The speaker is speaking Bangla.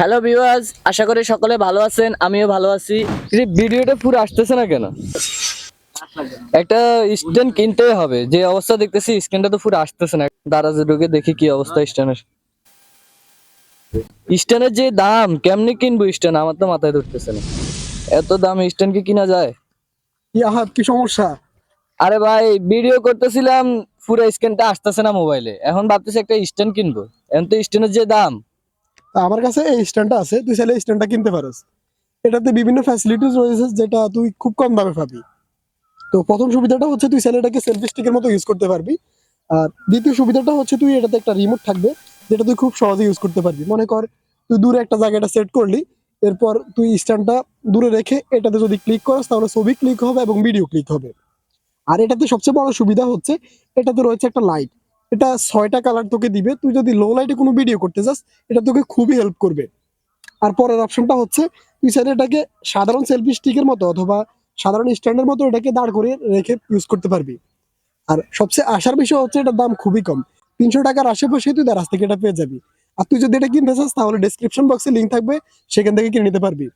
হ্যালো ভিউয়ার্স আশা করি সকলে ভালো আছেন আমিও ভালো আছি। ভিডিওটা পুরো আসতেছে না কেন? একটা স্ট্যান্ড কিনতেই হবে যে অবস্থা দেখতেছি স্ট্যান্ডটা তো পুরো আসতেছে না। দারাজে ঢুকে দেখি কি অবস্থা স্ট্যান্ডের। স্ট্যান্ডের যে দাম কেমনি কিনবো স্ট্যান্ড? আমার তো মাথায় ধরতেছে না। এত দাম স্ট্যান্ড কি কিনা যায়? ইয়াহাত কি সমস্যা? আরে ভাই ভিডিও করতেছিলাম পুরো স্ক্যানটা আসতেছে না মোবাইলে। এখন ভাবতেছি একটা স্ট্যান্ড কিনবো। এখন তো স্ট্যান্ডের যে দাম আমার কাছে এই স্ট্যান্ডটা আছে, তুই চাইলে এই স্ট্যান্ডটা কিনতে পারিস। এটাতে বিভিন্ন ফ্যাসিলিটিস রয়েছে যেটা তুই খুব কম দামে পাবি। তো প্রথম সুবিধাটা হচ্ছে তুই চাইলে এটাকে সেলফি স্টিকের মতো ইউজ করতে পারবি। আর দ্বিতীয় সুবিধাটা হচ্ছে তুই এটাতে একটা রিমোট থাকবে, যেটা তুই খুব সহজে ইউজ করতে পারবি। মনে কর, তুই দূরে একটা জায়গাটা সেট করলি, এরপর তুই স্ট্যান্ডটা দূরে রেখে এটাতে যদি ক্লিক করিস, তাহলে ছবি ক্লিক হবে এবং ভিডিও ক্লিক হবে। আর এটাতে সবচেয়ে বড় সুবিধা হচ্ছে, এটাতে রয়েছে একটা লাইট এটা ছয়টা কালার তোকে দিবে। তুই যদি লো লাইটে কোনো ভিডিও করতে চাস, এটা তোকে খুবই হেল্প করবে। আর পরের অপশনটা হচ্ছে, তুই চাইলে এটাকে সাধারণ সেলফি স্টিকের মতো অথবা সাধারণ স্ট্যান্ডের মতো এটাকে দাঁড় করে রেখে ইউজ করতে পারবি। আর সবচেয়ে আসার বিষয় হচ্ছে এটার দাম খুবই কম। তিনশো টাকার আশেপাশে তুই দারাজ থেকে এটা পেয়ে যাবি। আর তুই যদি এটা কিনতে চাস, তাহলে ডিসক্রিপশন বক্সে লিঙ্ক থাকবে, সেখান থেকে কিনে নিতে পারবি।